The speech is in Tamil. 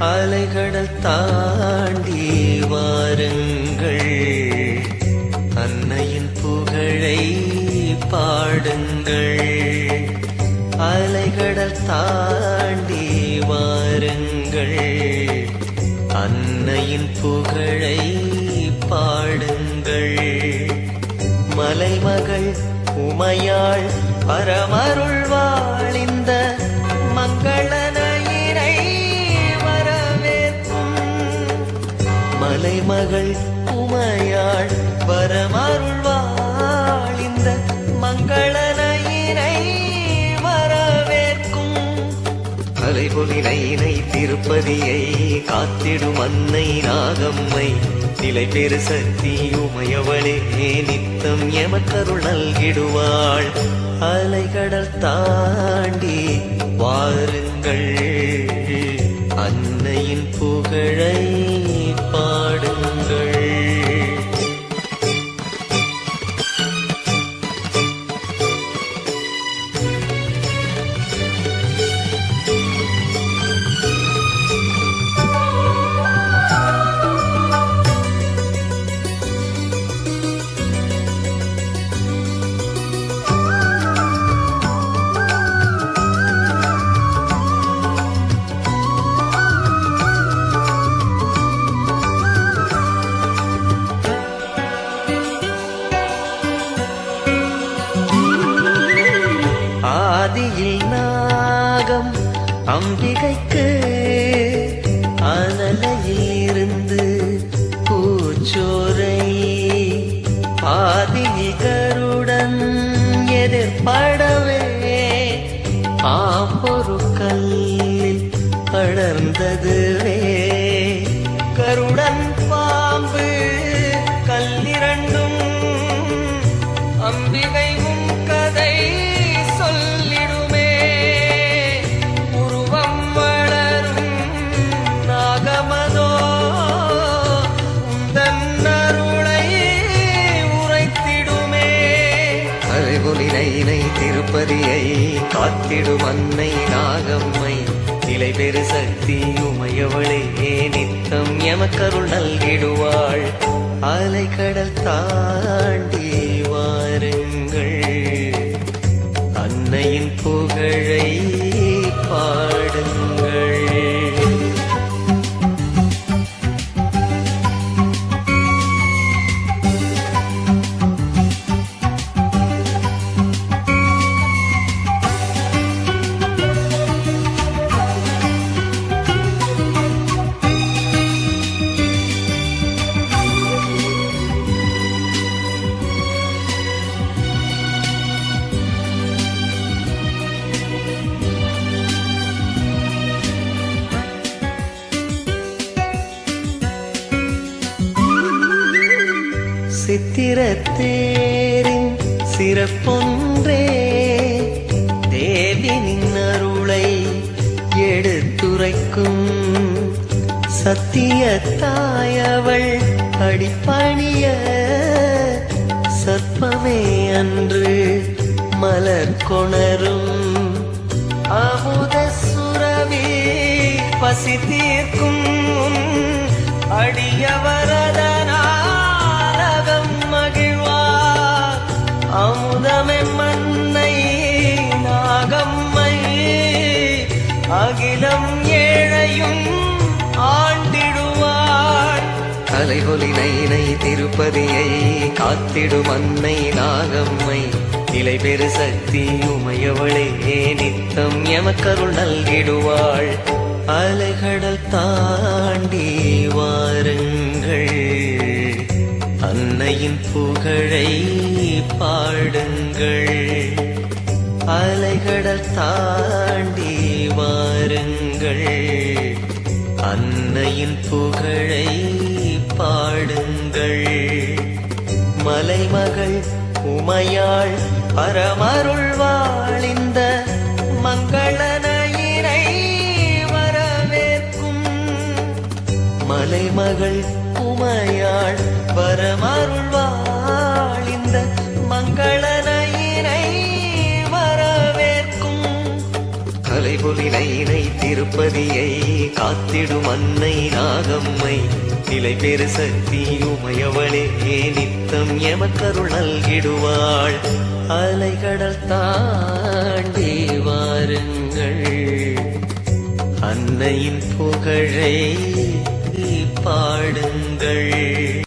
அலைகடல் தாண்டி வாருங்கள். அன்னையின் புகழை பாடுங்கள். அலைகடல் தாண்டி வாருங்கள். அன்னையின் புகழை பாடுங்கள். மலைமகள் உமையாள் பரமருள் மலைமகள் உமையாள் பரமருள் இந்த மங்களனையினை வரவேற்கும் அலைபொலி நைனை திருப்பதியை காத்திடும் அன்னை நாகம்மை. நிலை பெரு சக்தி உமையவளே நித்தம் எமக்கருள் நல்கிடுவாள். அலைகடல் தாண்டி வாருங்கள். அன்னையின் புகழை ஆதியில் நாகம் அம்பிகைக்கு அனலையில் இருந்து பூச்சோரை ஆதியில் கருடன் எதிர்படவே காத்திடும் அன்னை நாகம்மை. சிலை பெரு சக்தி உமையவளே நித்தம் எமக்கருள் நல்கிடுவாள். அலைக்கடல் தாண்டி சித்திரத்தேரின் சிறப்பொன்றே தேவினின் அருளை எடுத்துரைக்கும் சத்தியத்தாயவள் அடிப்பணிய சற்பமே அன்று மலர் கொணரும். அமுத சுரவி பசி தீர்க்கும் அடியவர் அலைபொலி நைனை திருப்பதியை காத்திடும் அன்னை நாகம்மை. நிலை பெரு சக்தி உமையவளே நித்தம் எமக்கருள் நல்கிடுவாள். அலைகடல் தாண்டி வாருங்கள். அன்னையின் புகழை பாடுங்கள். அலைகடல் தாண்டி வாருங்கள். அன்னையின் புகழை பாடுங்கள். மலைமகள் உமையாள் பரமருள்வாழிந்த மங்களனையினை வரவேற்கும். மலைமகள் உமையாள் பரமருள்வாழிந்த வாழிந்த கலைபொலி திருப்பதியை காத்திடும் அன்னை நாகம்மை. நிலை பெரு சக்தி உமையவளே நித்தம் எமக்கருள் நல்கிடுவாள். அலைகடல் தாண்டி வாருங்கள். அன்னையின் புகழை பாடுங்கள்.